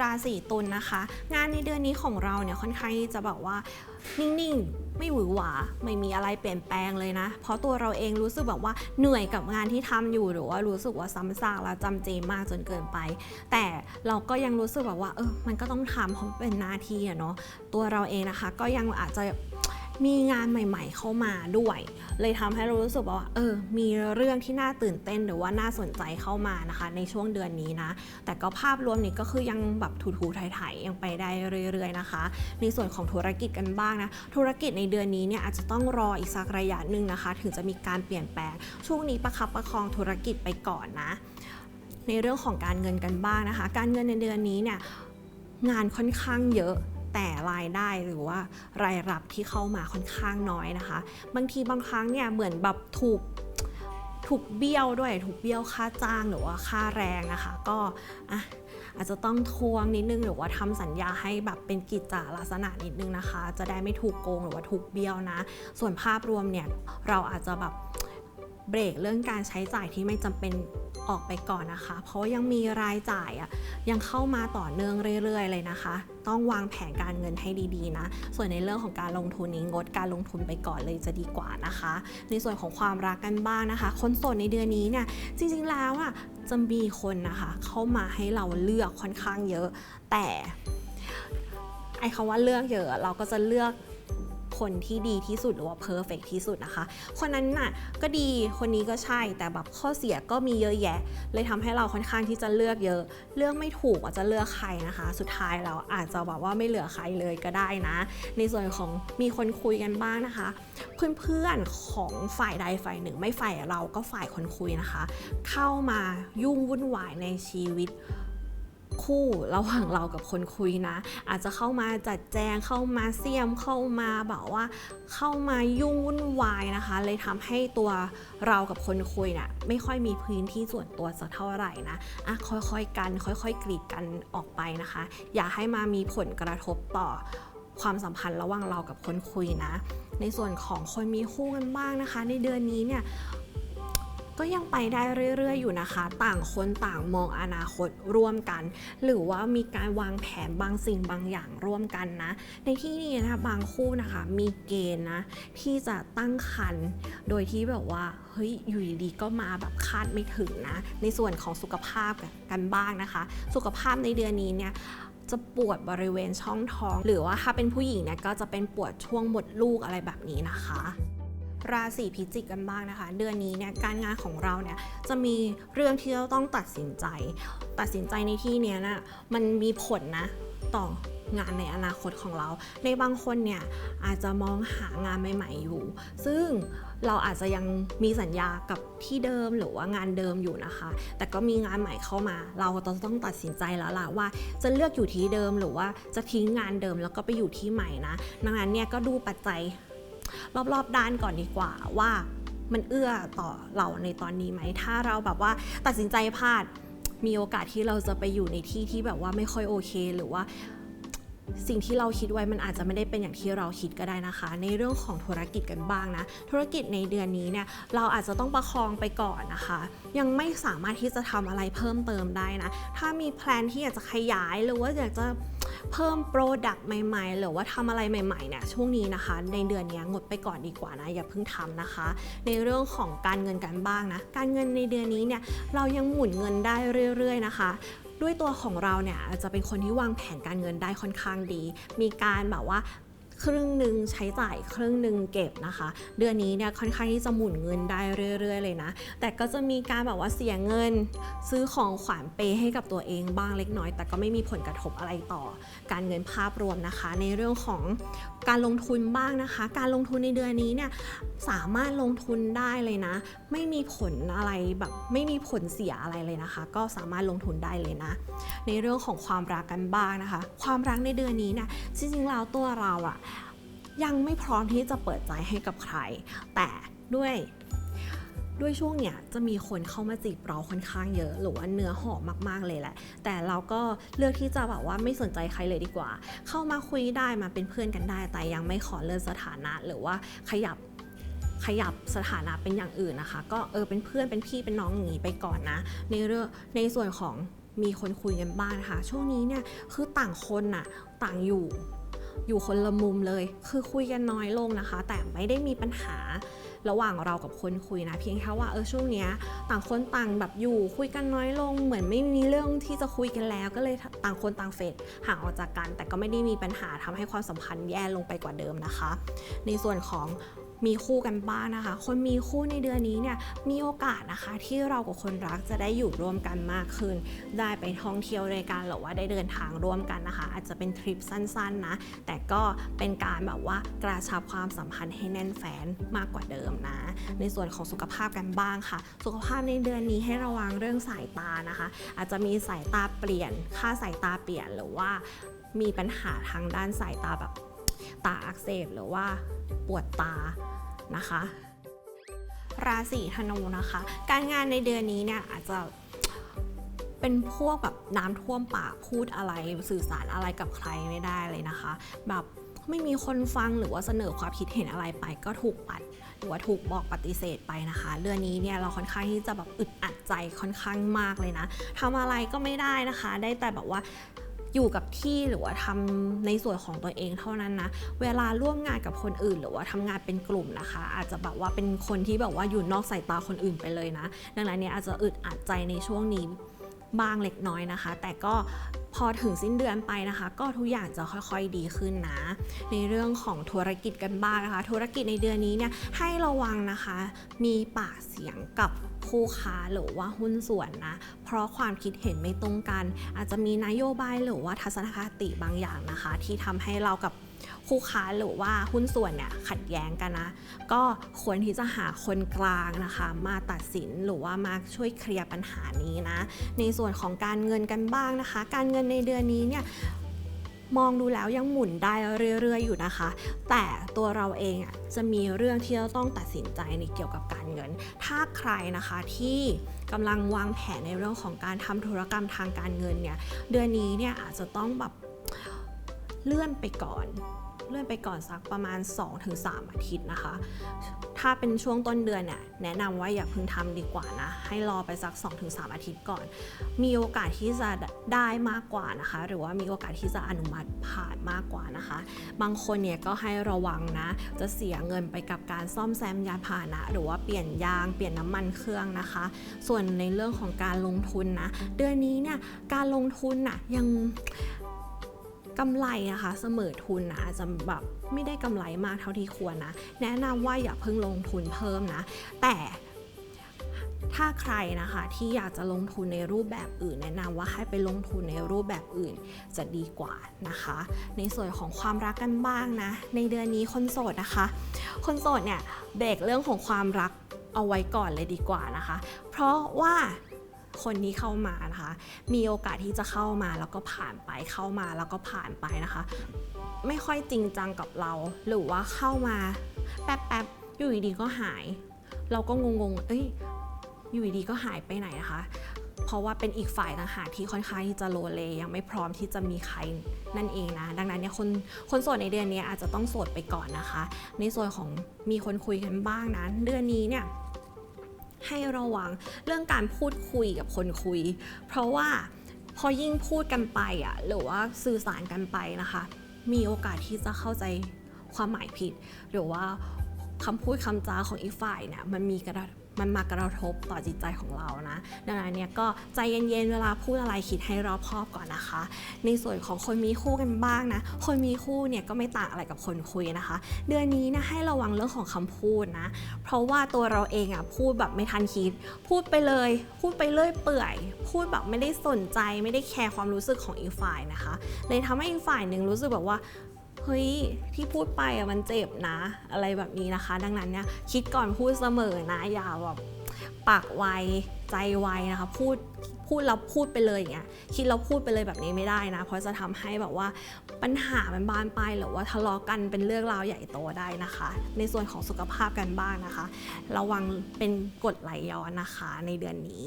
ราศีตุลนะคะ งานในเดือนนี้ของเราเนี่ยค่อนข้างที่จะแบบว่านิ่งๆ ไม่หวือหวา ไม่มีอะไรเปลี่ยนแปลงเลยนะ เพราะตัวเราเองรู้สึกแบบว่าเหนื่อยกับงานที่ทำอยู่หรือว่ารู้สึกว่าซ้ำซากและจำเจมากจนเกินไป แต่เราก็ยังรู้สึกแบบว่าเออมันก็ต้องทำเพราะเป็นหน้าที่อะเนาะตัวเราเองนะคะ ก็ยังอาจจะ มีงานใหม่ ๆ เข้ามาด้วย เลยทำให้เรารู้สึกว่าเออ มีเรื่องที่น่าตื่นเต้นหรือว่าน่าสนใจเข้ามานะคะ ในช่วงเดือนนี้นะ แต่ก็ภาพรวมนี่ก็คือยังแบบถูๆไถๆยังไปได้เรื่อยๆนะคะ ในส่วนของธุรกิจกันบ้างนะ ธุรกิจในเดือนนี้เนี่ยอาจจะต้องรออีกสักระยะหนึ่งนะคะ ถึงจะมีการเปลี่ยนแปลง ช่วงนี้ประคับประคองธุรกิจไปก่อนนะ ในเรื่องของการเงินกันบ้างนะคะ การเงินในเดือนนี้เนี่ยงานค่อนข้างเยอะ แต่รายได้หรือว่ารายรับที่เข้ามาค่อนข้างน้อยนะคะ บางทีบางครั้งเนี่ยเหมือนแบบถูกถูกเบี้ยวด้วยถูกเบี้ยวค่าจ้างหรือว่าค่าแรงนะคะ ก็อะอาจจะต้องทวงนิดนึงหรือว่าทำสัญญาให้แบบเป็นกิจจาลักษณะนิดนึงนะคะ จะได้ไม่ถูกโกงหรือว่าถูกเบี้ยวนะ ส่วนภาพรวมเนี่ยเราอาจจะแบบ เบรกเรื่องการใช้จ่ายที่ไม่จำเป็นออกไปก่อนนะคะ เพราะยังมีรายจ่ายอะยังเข้ามาต่อเนื่องเรื่อย ๆ เลยนะคะ ต้องวางแผนการเงินให้ดีๆนะ ส่วนในเรื่องของการลงทุนนี้งดการลงทุนไปก่อนเลยจะดีกว่านะคะ ในส่วนของความรักกันบ้างนะคะ คนโสดในเดือนนี้เนี่ยจริงๆแล้วอะจะมีคนนะคะเข้ามาให้เราเลือกค่อนข้างเยอะ แต่ไอ้คำว่าเลือกเยอะเราก็จะเลือก คนที่ดีที่สุดหรือว่าเพอร์เฟกที่สุดนะคะ คนนั้นน่ะก็ดีคนนี้ก็ใช่แต่แบบข้อเสียก็มีเยอะแยะ เลยทำให้เราค่อนข้างที่จะเลือกเยอะ เลือกไม่ถูกว่าจะเลือกใครนะคะ สุดท้ายเราอาจจะแบบว่าไม่เหลือใครเลยก็ได้นะ ในส่วนของมีคนคุยกันบ้างนะคะ เพื่อนๆของฝ่ายใดฝ่ายหนึ่ง ไม่ฝ่ายเราก็ฝ่ายคนคุยนะคะ เข้ามายุ่งวุ่นวายในชีวิต คู่ระหว่างเรากับคนคุยนะ อาจจะเข้ามาจัดแจงเข้ามาเสียมเข้ามาแบบว่า เข้ามายุ่งวุ่นวายนะคะ เลยทำให้ตัวเรากับคนคุยน่ะไม่ค่อยมีพื้นที่ส่วนตัวสักเท่าไหร่นะอะค่อยๆกัน ค่อยๆกรีดกันออกไปนะคะ อย่าให้มามีผลกระทบต่อความสัมพันธ์ระหว่างเรากับคนคุยนะ ในส่วนของคนมีคู่กันบ้างนะคะ ในเดือนนี้เนี่ย ก็ยังไปได้เรื่อยๆอยู่นะคะ ต่างคนต่างมองอนาคตร่วมกัน หรือว่ามีการวางแผนบางสิ่งบางอย่างร่วมกันนะ ในที่นี้นะคะบางคู่นะคะมีเกณฑ์นะที่จะตั้งครรภ์โดยที่แบบว่าเฮ้ยอยู่ดีๆก็มาแบบคาดไม่ถึงนะ ในส่วนของสุขภาพกันบ้างนะคะ สุขภาพในเดือนนี้เนี่ยจะปวดบริเวณช่องท้อง หรือว่าถ้าเป็นผู้หญิงเนี่ยก็จะเป็นปวดช่วงมดลูกอะไรแบบนี้นะคะ ราศีพิจิกกันบ้างนะคะ เดือนนี้เนี่ยการงานของเราเนี่ยจะมีเรื่องที่เราต้องตัดสินใจ ตัดสินใจในที่เนี้ยนะมันมีผลนะต่องานในอนาคตของเรา ในบางคนเนี่ยอาจจะมองหางานใหม่ ๆ อยู่ ซึ่งเราอาจจะยังมีสัญญากับที่เดิมหรือว่างานเดิมอยู่นะคะ แต่ก็มีงานใหม่เข้ามา เราก็ต้องตัดสินใจแล้วล่ะว่าจะเลือกอยู่ที่เดิมหรือว่าจะทิ้งงานเดิมแล้วก็ไปอยู่ที่ใหม่นะ ดังนั้นเนี่ยก็ดูปัจจัย รอบๆ ด้านก่อนดีกว่าว่ามันเอื้อต่อเราในตอนนี้ไหม ถ้าเราแบบว่าตัดสินใจพลาดมีโอกาสที่เราจะไปอยู่ในที่ที่แบบว่าไม่ค่อยโอเค หรือว่า สิ่งที่เราคิดไว้มันอาจจะไม่ได้เป็นอย่างที่เราคิดก็ได้นะคะ ในเรื่องของธุรกิจกันบ้างนะ ธุรกิจในเดือนนี้เนี่ยเราอาจจะต้องประคองไปก่อนนะคะ ยังไม่สามารถที่จะทำอะไรเพิ่มเติมได้นะ ถ้ามีแพลนที่อยากจะขยายหรือว่าอยากจะเพิ่มโปรดักต์ใหม่ๆ หรือว่าทำอะไรใหม่ๆเนี่ยช่วงนี้นะคะ ในเดือนนี้งดไปก่อนดีกว่านะ อย่าเพิ่งทำนะคะ ในเรื่องของการเงินกันบ้างนะ การเงินในเดือนนี้เนี่ยเรายังหมุนเงินได้เรื่อย ๆ นะคะ ด้วยตัวของเราเนี่ยอาจจะเป็นคนที่วางแผนการเงินได้ค่อนข้างดี มีการแบบว่า ครึ่งหนึ่งใช้จ่ายครึ่งหนึ่งเก็บนะคะ เดือนนี้เนี่ยค่อนข้างที่จะหมุนเงินได้เรื่อย ๆ เลยนะ แต่ก็จะมีการแบบว่าเสียเงิน ซื้อของขวัญเปย์ให้กับตัวเองบ้างเล็กน้อย แต่ก็ไม่มีผลกระทบอะไรต่อ การเงินภาพรวมนะคะ ในเรื่องของการลงทุนบ้างนะคะ การลงทุนในเดือนนี้เนี่ยสามารถลงทุนได้เลยนะ ไม่มีผลอะไรแบบไม่มีผลเสียอะไรเลยนะคะ ก็สามารถลงทุนได้เลยนะ ในเรื่องของความรักกันบ้างนะคะ ความรักในเดือนนี้เนี่ยจริงๆแล้วตัวเราอะ ยังไม่พร้อมที่จะเปิดใจให้กับใคร แต่ด้วยด้วยช่วงเนี้ยจะมีคนเข้ามาจีบเราค่อนข้างเยอะ หรือว่าเนื้อหอมมากๆเลยแหละ แต่เราก็เลือกที่จะแบบว่าไม่สนใจใครเลยดีกว่า เข้ามาคุยได้มาเป็นเพื่อนกันได้ แต่ยังไม่ขอเลื่อนสถานะ หรือว่าขยับขยับสถานะเป็นอย่างอื่นนะคะ ก็เออเป็นเพื่อนเป็นพี่เป็นน้องอย่างนี้ไปก่อนนะ ในเรื่องในส่วนของมีคนคุยกันบ้างนะคะ ช่วงนี้เนี่ยคือต่างคนน่ะต่างอยู่ อยู่คนละมุมเลย คือคุยกันน้อยลงนะคะ แต่ไม่ได้มีปัญหาระหว่างเรากับคนคุยนะ เพียงแค่ว่าเออช่วงเนี้ยต่างคนต่างแบบอยู่คุยกันน้อยลง เหมือนไม่มีเรื่องที่จะคุยกันแล้วก็เลยต่างคนต่างเฟดห่างออกจากกัน แต่ก็ไม่ได้มีปัญหาทำให้ความสัมพันธ์แย่ลงไปกว่าเดิมนะคะ ในส่วนของ มีคู่กันบ้างนะคะ คนมีคู่ในเดือนนี้เนี่ยมีโอกาสนะคะที่เรากับคนรักจะได้อยู่ร่วมกันมากขึ้น ได้ไปท่องเที่ยวด้วยกันหรือว่าได้เดินทางร่วมกันนะคะ อาจจะเป็นทริปสั้นๆนะแต่ก็เป็นการแบบว่ากระชับความสัมพันธ์ให้แน่นแฟนมากกว่าเดิมนะ ในส่วนของสุขภาพกันบ้างค่ะ สุขภาพในเดือนนี้ให้ระวังเรื่องสายตานะคะ อาจจะมีสายตาเปลี่ยน ค่าสายตาเปลี่ยนหรือว่ามีปัญหาทางด้านสายตาแบบ ตาอักเสบหรือว่าปวดตานะคะ ราศีธนูนะคะ การงานในเดือนนี้เนี่ยอาจจะเป็นพวกแบบน้ำท่วมปากพูดอะไรสื่อสารอะไรกับใครไม่ได้เลยนะคะ แบบไม่มีคนฟังหรือว่าเสนอความคิดเห็นอะไรไป ก็ถูกปัด หรือว่าถูกบอกปฏิเสธไปนะคะ เดือนนี้เนี่ยเราค่อนข้างที่จะแบบอึดอัดใจค่อนข้างมากเลยนะทำอะไรก็ไม่ได้นะคะ ได้แต่แบบว่า อยู่กับที่หรือว่าทำในส่วนของตัวเองเท่านั้นนะ เวลาร่วมงานกับคนอื่น หรือว่าทำงานเป็นกลุ่มนะคะ อาจจะแบบว่าเป็นคนที่แบบว่าอยู่นอกสายตาคนอื่นไปเลยนะ ดังนั้นเนี่ยอาจจะอึดอัดใจในช่วงนี้ บ้างเล็กน้อยนะคะ แต่ก็พอถึงสิ้นเดือนไปนะคะ ก็ทุกอย่างจะค่อยๆดีขึ้นนะ ในเรื่องของธุรกิจกันบ้างนะคะ ธุรกิจในเดือนนี้เนี่ยให้ระวังนะคะ มีปากเสียงกับคู่ค้าหรือว่าหุ้นส่วนนะ เพราะความคิดเห็นไม่ตรงกัน อาจจะมีนโยบายหรือว่าทัศนคติบางอย่างนะคะ ที่ทำให้เรากับ คู่ค้าหรือว่าหุ้นส่วนเนี่ยขัดแย้งกันนะ ก็ควรที่จะหาคนกลางนะคะ มาตัดสินหรือว่ามาช่วยเคลียร์ปัญหานี้นะ ในส่วนของการเงินกันบ้างนะคะ การเงินในเดือนนี้เนี่ยมองดูแล้วยังหมุนได้เรื่อยๆอยู่นะคะ แต่ตัวเราเองอะจะมีเรื่องที่เราต้องตัดสินใจในเกี่ยวกับการเงิน ถ้าใครนะคะที่กำลังวางแผนในเรื่องของการทำธุรกรรมทางการเงินเนี่ย เดือนนี้เนี่ยอาจจะต้องแบบ เลื่อนไปก่อน เลื่อนไปก่อนสักประมาณ 2-3 อาทิตย์นะคะ ถ้าเป็นช่วงต้นเดือนเนี่ยแนะนำว่าอย่าเพิ่งทำดีกว่านะ ให้รอไปสัก 2-3 อาทิตย์ก่อน มีโอกาสที่จะได้มากกว่านะคะ หรือว่ามีโอกาสที่จะอนุมัติผ่านมากกว่านะคะ บางคนเนี่ยก็ให้ระวังนะ จะเสียเงินไปกับการซ่อมแซมยานพาหนะ หรือว่าเปลี่ยนยางเปลี่ยนน้ำมันเครื่องนะคะ ส่วนในเรื่องของการลงทุนนะ เดือนนี้เนี่ยการลงทุนน่ะยัง กำไรนะคะเสมอทุนนะอาจจะแบบไม่ได้กำไรมากเท่าที่ควรนะ แนะนำว่าอย่าเพิ่งลงทุนเพิ่มนะ แต่ถ้าใครนะคะที่อยากจะลงทุนในรูปแบบอื่น แนะนำว่าให้ไปลงทุนในรูปแบบอื่นจะดีกว่านะคะ ในส่วนของความรักกันบ้างนะ ในเดือนนี้คนโสดนะคะ คนโสดเนี่ยเบรกเรื่องของความรักเอาไว้ก่อนเลยดีกว่านะคะ เพราะว่า คนที่เข้ามานะคะ มีโอกาสที่จะเข้ามาแล้วก็ผ่านไปเข้ามาแล้วก็ผ่านไปนะคะ ไม่ค่อยจริงจังกับเรา หรือว่าเข้ามาแป๊บๆอยู่ดีๆก็หาย เราก็งงๆ เอ้ยอยู่ดีๆก็หายไปไหนนะคะเพราะว่าเป็นอีกฝ่ายต่างหากที่ค่อนข้างที่จะโลเลยังไม่พร้อมที่จะมีใครนั่นเองนะ ดังนั้นเนี่ยคนคนโสดในเดือนนี้อาจจะต้องโสดไปก่อนนะคะ ในส่วนของมีคนคุยกันบ้างนะเดือนนี้เนี่ย ให้ระวังเรื่องการพูดคุยกับคนคุย เพราะว่าพอยิ่งพูดกันไปอะหรือว่าสื่อสารกันไปนะคะ มีโอกาสที่จะเข้าใจความหมายผิด หรือว่าคำพูดคำจาของอีกฝ่ายเนี่ยมันมีกระ มันมากระทบต่อจิตใจของเรานะ ดังนั้นเนี่ยก็ใจเย็นๆ เวลาพูดอะไรคิดให้รอบคอบก่อนนะคะ ในส่วนของคนมีคู่กันบ้างนะ คนมีคู่เนี่ยก็ไม่ต่างอะไรกับคนคุยนะคะ เดือนนี้นะให้ระวังเรื่องของคำพูดนะ เพราะว่าตัวเราเองอะพูดแบบไม่ทันคิด พูดไปเลย พูดไปเรื่อยเปื่อย พูดแบบไม่ได้สนใจ ไม่ได้แคร์ความรู้สึกของอีกฝ่ายนะคะ เลยทำให้อีกฝ่ายหนึ่งรู้สึกแบบว่า เฮ้ยที่พูดไปอะมันเจ็บนะ อะไรแบบนี้นะคะ ดังนั้นเนี่ยคิดก่อนพูดเสมอนะอย่าแบบปากไวใจไวนะคะพูดพูดแล้วพูดไปเลยอย่างเงี้ยคิดแล้วพูดไปเลยแบบนี้ไม่ได้นะ เพราะจะทำให้แบบว่าปัญหามันบานปลายหรือว่าทะเลาะกันเป็นเรื่องราวใหญ่โตได้นะคะ ในส่วนของสุขภาพกันบ้างนะคะ ระวังเป็นกรดไหลย้อนนะคะในเดือนนี้